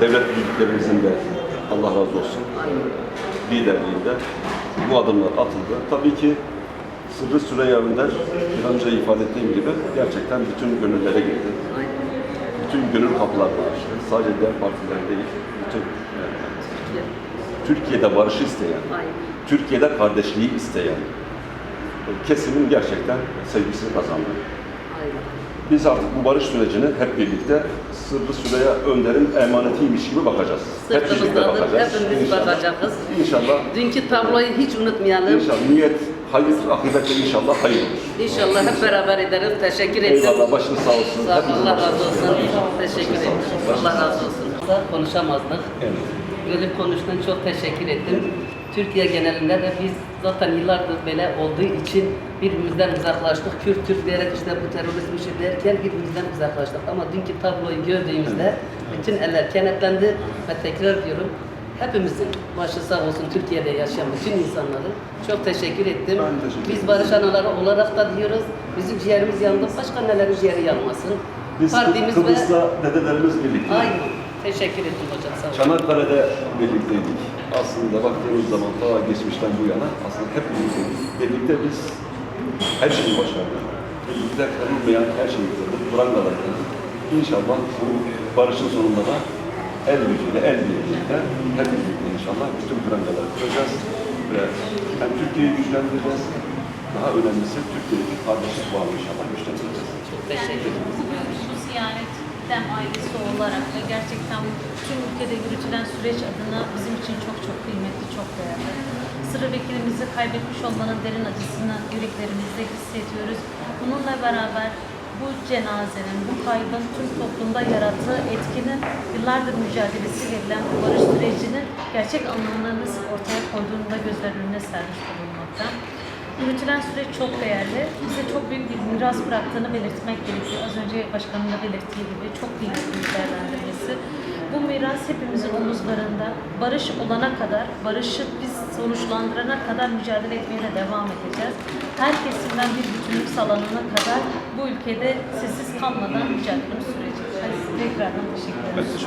devlet büyüklerimizin de Allah razı olsun liderliğinde bu adımlar atıldı. Tabii ki Sırrı Süreyya Önder bir önce ifade ettiğim gibi gerçekten bütün gönüllere girdi. Bütün gönül kapılarını açtı. Sadece diğer partiler değil, bütün Türkiye'de barışı isteyen, Türkiye'de kardeşliği isteyen kesimin gerçekten sevgisini kazandı. Biz artık bu barış sürecini hep birlikte Sırrı Süreyya Önder'in emanetiymiş gibi bakacağız. Hep birlikte Sırtımızdadır, bakacağız. hepimiz İnşallah. bakacağız. İnşallah. Dünkü tabloyu hiç unutmayalım. İnşallah. Niyet, hayır, akıbette inşallah hayır olur. İnşallah hep beraber ederiz. Teşekkür ederim. Eyvallah, başınız sağ olsun. Sağ olun, Hepinizin Allah razı olsun. Teşekkür ederim. Allah razı olsun. olsun. Konuşamazdık. Evet. Gelip konuştun çok teşekkür ettim. Türkiye genelinde de biz zaten yıllardır böyle olduğu için birbirimizden uzaklaştık. Kürt Türk diyerek işte bu terörist bir şey derken birbirimizden uzaklaştık. Ama dünkü tabloyu gördüğümüzde bütün eller kenetlendi ve tekrar diyorum hepimizin başı sağ olsun Türkiye'de yaşayan bütün insanları çok teşekkür ettim. Teşekkür. Biz barış anaları olarak da diyoruz bizim ciğerimiz yandı başka nelerin ciğeri yanmasın. Biz Partimiz Kıbrıs'ta dedelerimiz birlikte. Aynen. Teşekkür ettim hocam sağ olun. Çanakkale'de birlikteydik. Aslında baktığımız zaman ta geçmişten bu yana aslında hep birlikteydik. Birlikte biz her şeyi başardık. Birlikte kırılmayan her şeyi kırdık. Prangalar kırdık. İnşallah bu barışın sonunda da el gücüyle, el birliğiyle hep birlikte inşallah bütün prangaları kıracağız. Ve hem Türkiye'yi güçlendireceğiz. Daha önemlisi Türkiye'deki kardeşlik bağını inşallah güçlendireceğiz. Çok teşekkür ederim. Bu ziyaret dem ailesi olarak ve gerçekten tüm ülkede yürütülen süreç adına bizim için çok çok kıymetli, çok değerli. Sıra vekilimizi kaybetmiş olmanın derin acısını yüreklerimizde hissediyoruz. Bununla beraber bu cenazenin, bu kaybın tüm toplumda yarattığı etkinin yıllardır mücadelesi verilen bu barış sürecinin gerçek anlamlarını ortaya koyduğunu da gözler önüne sermiş bulunmakta. Yürütülen süreç çok değerli. Bize çok büyük bir miras bıraktığını belirtmek gerekiyor. Az önce başkanın da belirttiği gibi çok kıymetli bir değerlendirmesi. Bu miras hepimizin omuzlarında. Barış olana kadar, barışı biz sonuçlandırana kadar mücadele etmeye de devam edeceğiz. Her kesimden bir bütünlük sağlanana kadar bu ülkede sessiz kalmadan mücadelemizi süreceğiz. Tekrardan teşekkür ederim.